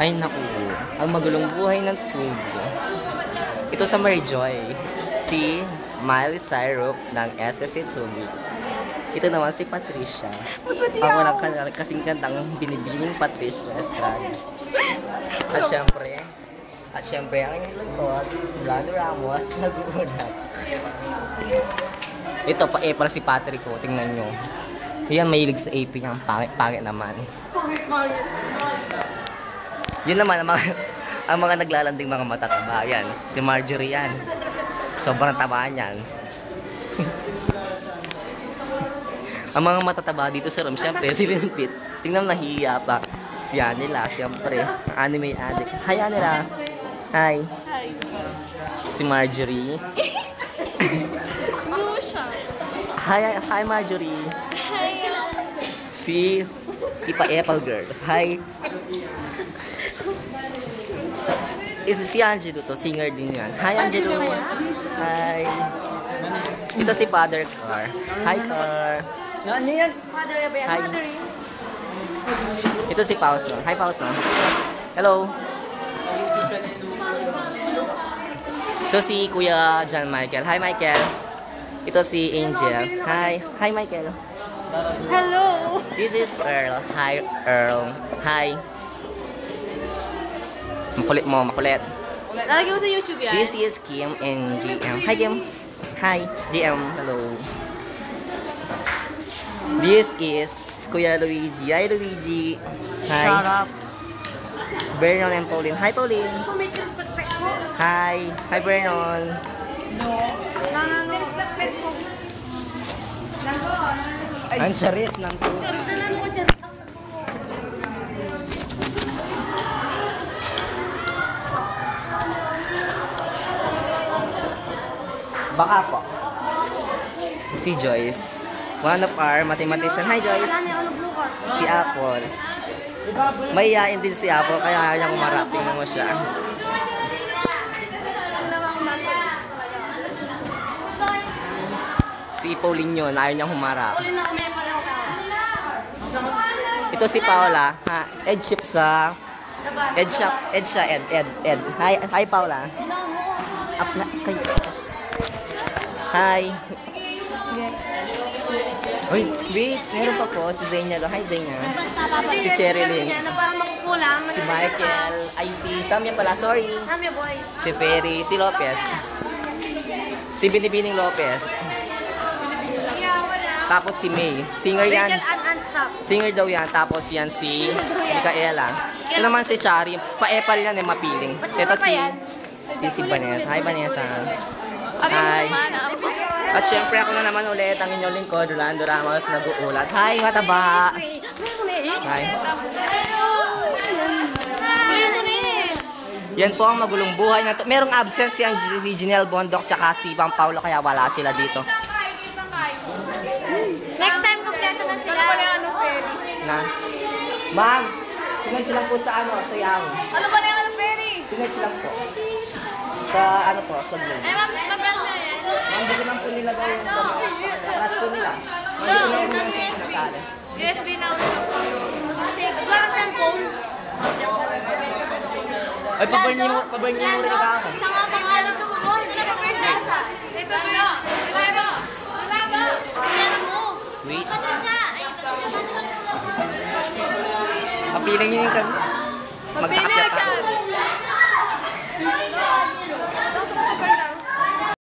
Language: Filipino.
Ay naku, ang magulong buhay ng tubo. Ito sa Marjoy, si Miley Cyrus ng SS Itsumi. Ito naman si Patricia. Ang walang kanal kasing kantang binibining Patricia Estrada. At syempre, at syempre ang inyong Rolando Ramos, nag-uulat. Ito pa eh, para si Patrick ko, tingnan nyo. Yan, mahilig sa AP niya, ang pangit-pangit naman. Yun naman, ang mga, ang mga naglalanding mga matataba, yan. Si Marjorie yan. Sobrang tabaan yan. ang mga matataba dito sa room, syempre, si Limpit. Tingnan nahihiya pa. Si Anila, syempre. Anime addict. Hi, Anila. Hi. Hi. Si Marjorie. Siya? Hi, hi Marjorie. Hi. Si si pa Apple Girl. Hi. Ito si Angelo to, singer din yan. Hi Angelo. Hi. Ito si Father Car. Hi Car. Ano yan? Mother ba yan? Hi. Mother Ito si Fausto. Hi Fausto. Hello. Ito si Kuya John Michael. Hi Michael. Ito si Angel. Hi. Hi Michael. Hello. This is Earl. Hi, Earl. Hi. Makulit mo, makulit. Lalagyan mo sa YouTube yan. This is Kim and GM. Hi, Kim. Hi, GM. Hello. This is Kuya Luigi. Hi, Luigi. Hi. Shut up. Vernon and Pauline. Hi, Pauline. Hi. Hi, Vernon. No, no, no. Mo. Ang charis ng to. Charis na lang Baka po. Si Joyce. One of our mathematician. Hi, Joyce. Ano. Si Apple. Mahihain din si Apple kaya ayaw niyang umarating mo siya. Si Pauline yun, ayaw niyang humarap. Ito si Paula, ha, Ed Ship sa Ed Shop, Ed siya, Ed, Ed, Ed. Hi, hi Paula. Up na, kay. Hi. Uy, wait, meron pa po si Zenya. Hi Zenya. Si makukulang. Si Michael. Ay, si Samya pala, sorry. Kami boy. Si Ferry, si Lopez. Si Binibining Lopez. Tapos si May. Singer yan. Singer daw yan. Tapos yan si Micaela. Ito naman si Chari. Pa-epal yan eh, mapiling. Ito si... Ito si Vanessa. Hi Vanessa. Hi. At syempre ako na naman ulit ang inyong lingkod, Rolando Ramos, nag-uulat. Hi, mataba! Hi. Yan po ang magulong buhay na to. Merong absence yan si Janelle Bondok tsaka si Pam Paulo kaya wala sila dito. Next time, kompleto na sila. Ano ba Ferry? Na. Ma'am, sinad lang po sa ano, sa yang. Ano ba na yung ano, Ferry? Sinad lang po. Sa ano po, sa blue. Eh, ma'am, ma'am, na yan. Ma'am, di ko lang po nila gawin sa crush po nila. Ma'am, di ko lang po nila sa sinasali. USB na ako. Kasi, wala ka cellphone. Ay, paburn niyo, paburn niyo rin ako. Tsaka pangalan ko boy. Hindi ka first nasa. Eh, pero, pero, pero, pero mo. Wait, mapiling niyo yung kami. Magtaka